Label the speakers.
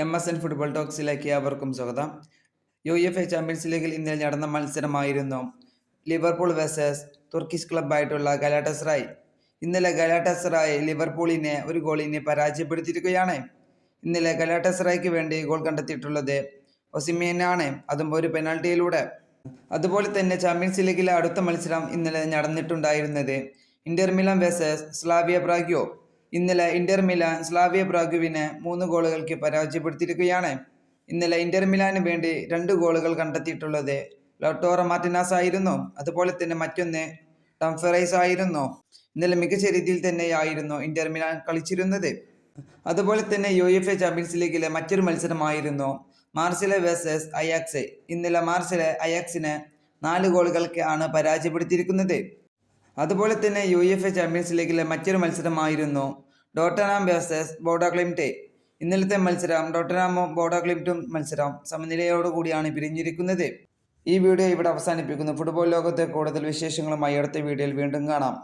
Speaker 1: M S N football ടോക്സിലേക്ക് അവർക്കും സ്വാഗതം. യു എഫ് എ ചാമ്പ്യൻസ് ലീഗിൽ ഇന്നലെ നടന്ന മത്സരമായിരുന്നു ലിവർപൂൾ വേഴ്സസ് തുർക്കിഷ് ക്ലബ്ബായിട്ടുള്ള ഗലാട്ടസ്റായ്. ഇന്നലെ ഗലാട്ടസ്റായ് ലിവർപൂളിനെ ഒരു ഗോളിനെ പരാജയപ്പെടുത്തിയിരിക്കുകയാണ്. ഇന്നലെ ഗലാട്ടസ്റായ്ക്ക് വേണ്ടി ഗോൾ കണ്ടെത്തിയിട്ടുള്ളത് ഒസിമിയനാണ്. അതും ഒരു പെനാൾട്ടിയിലൂടെ. അതുപോലെ തന്നെ ചാമ്പ്യൻസ് ലീഗിലെ അടുത്ത മത്സരം ഇന്നലെ നടന്നിട്ടുണ്ടായിരുന്നത് ഇന്റർ മിലാൻ വേഴ്സസ് സ്ലാവിയ പ്രാഗ്യോ. ഇന്നലെ ഇന്റർ മിലാൻ സ്ലാവിയ പ്രാഗുവിനെ മൂന്ന് ഗോളുകൾക്ക് പരാജയപ്പെടുത്തിയിരിക്കുകയാണ്. ഇന്നലെ ഇന്റർ മിലാന് വേണ്ടി രണ്ട് ഗോളുകൾ കണ്ടെത്തിയിട്ടുള്ളത് ലോട്ടോറ മാർട്ടിനാസ് ആയിരുന്നു. അതുപോലെ തന്നെ മറ്റൊന്ന് ടംഫറൈസ് ആയിരുന്നു. ഇന്നലെ മികച്ച രീതിയിൽ തന്നെയായിരുന്നു ഇന്റർ മിലാൻ കളിച്ചിരുന്നത്. അതുപോലെ തന്നെ യു എഫ് എ ചാമ്പ്യൻസ് ലീഗിലെ മറ്റൊരു മത്സരമായിരുന്നു മാർസിലെ വേഴ്സസ് അയാക്സ്. ഇന്നലെ മാർസിലെ അയാക്സിനെ നാല് ഗോളുകൾക്ക് ആണ് പരാജയപ്പെടുത്തിയിരിക്കുന്നത്. അതുപോലെ തന്നെ യു എഫ് എ ചാമ്പ്യൻസ് ലീഗിലെ മറ്റൊരു മത്സരമായിരുന്നു ഡോട്ടനാം വേഴ്സസ് ബോഡോക്ലിംറ്റെ ഇന്നലത്തെ മത്സരം ഡോട്ടനാമും ബോഡോക്ലിംറ്റും മത്സരം സമനിലയോടുകൂടിയാണ് പിരിഞ്ഞിരിക്കുന്നത്. ഈ വീഡിയോ ഇവിടെ അവസാനിപ്പിക്കുന്നു. ഫുട്ബോൾ ലോകത്തെ കൂടുതൽ വിശേഷങ്ങളുമായി അടുത്ത വീഡിയോയിൽ വീണ്ടും കാണാം.